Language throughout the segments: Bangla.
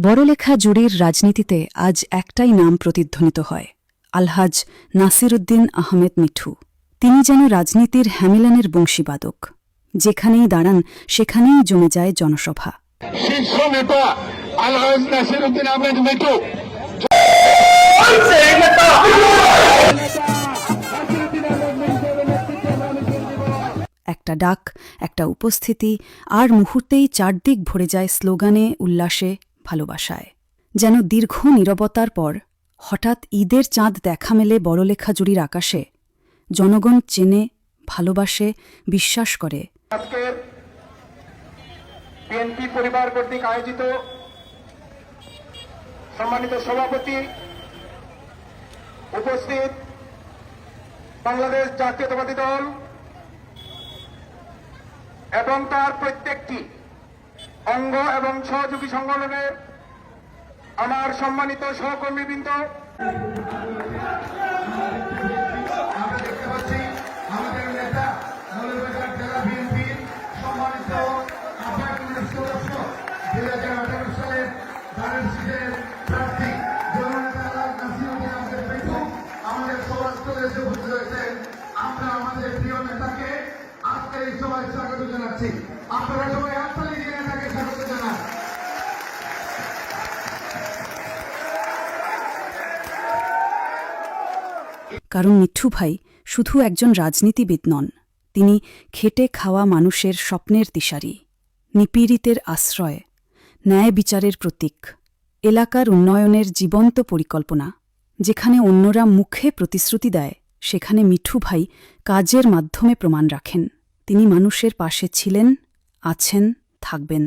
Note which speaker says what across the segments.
Speaker 1: বড়লেখা জুড়ির রাজনীতিতে আজ একটাই নাম প্রতিধ্বনিত হয় আলহাজ নাসিরুদ্দিন আহমেদ মিঠু। তিনি যেন রাজনীতির হ্যামিলানের বংশীবাদক। যেখানেই দাঁড়ান সেখানেই জমে যায় জনসভা।
Speaker 2: শীর্ষ নেতা আলহাজ নাসিরুদ্দিন আহমেদ মিঠু।
Speaker 1: একটা ডাক একটা উপস্থিতি আর মুহূর্তেই চারদিক ভরে যায় স্লোগানে উল্লাসে ভালোবাসায়। যেন দীর্ঘ নীরবতার পর হঠাৎ ঈদের চাঁদ দেখা মেলে বড়লেখা জুড়ির আকাশে। জনগণ চেনে, ভালোবাসে, বিশ্বাস করে।
Speaker 2: বিএনপি পরিবার কর্তৃক আয়োজিত সম্মানিত সভাপতি উপস্থিত বাংলাদেশ জাতীয়তাবাদী দল এবং তার প্রত্যেকটি অঙ্গ এবং সহযোগী সংগঠনের আমার সম্মানিত সহকর্মীবৃন্দ। আমরা নেতা আমাদের হয়েছেন আমরা আমাদের প্রিয় নেতাকে আজকে এই সভায় স্বাগত জানাচ্ছি। আপনারা সবাই আটতালি দিয়ে নেতাকে স্বাগত জানান
Speaker 1: কারণ মিঠু ভাই শুধু একজন রাজনীতিবিদ নন, তিনি খেটে খাওয়া মানুষের স্বপ্নের দিশারি নিপীড়িতের আশ্রয়, ন্যায় বিচারের প্রতীক, এলাকার উন্নয়নের জীবন্ত পরিকল্পনা, যেখানে অন্যরা মুখে প্রতিশ্রুতি দেয়, সেখানে মিঠু ভাই কাজের মাধ্যমে প্রমাণ রাখেন। তিনি মানুষের পাশে ছিলেন, আছেন, থাকবেন।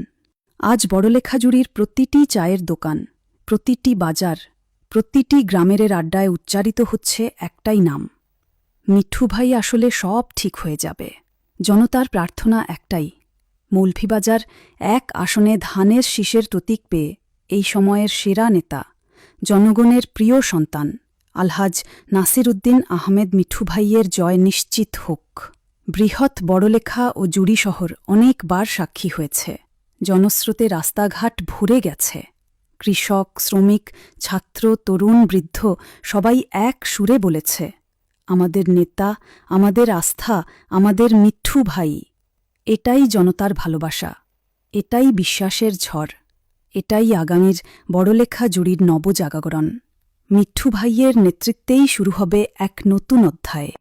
Speaker 1: আজ বড়লেখাজুড়ির প্রতিটি চায়ের দোকান, প্রতিটি বাজার প্রতিটি গ্রামের আড্ডায় উচ্চারিত হচ্ছে একটাই নাম। মিঠু ভাই আসলে সব ঠিক হয়ে যাবে। জনতার প্রার্থনা একটাই। মৌলভীবাজার এক আসনে ধানের শীষের প্রতীক পেয়ে এই সময়ের সেরা নেতা, জনগণের প্রিয় সন্তান, আলহাজ নাসিরুদ্দিন আহমেদ মিঠু ভাইয়ের জয় নিশ্চিত হোক। বৃহৎ বড়লেখা ও জুড়ি শহর অনেকবার সাক্ষী হয়েছে। জনস্রোতে রাস্তাঘাট ভরে গেছে। কৃষক, শ্রমিক, ছাত্র, তরুণ, বৃদ্ধ সবাই এক সুরে বলেছে, আমাদের নেতা, আমাদের আস্থা, আমাদের মিঠু ভাই, এটাই জনতার ভালোবাসা, এটাই বিশ্বাসের ঝড়, এটাই আগামীর বড়লেখা জুড়ির নবজাগরণ। মিঠু ভাইয়ের নেতৃত্বেই শুরু হবে এক নতুন অধ্যায়।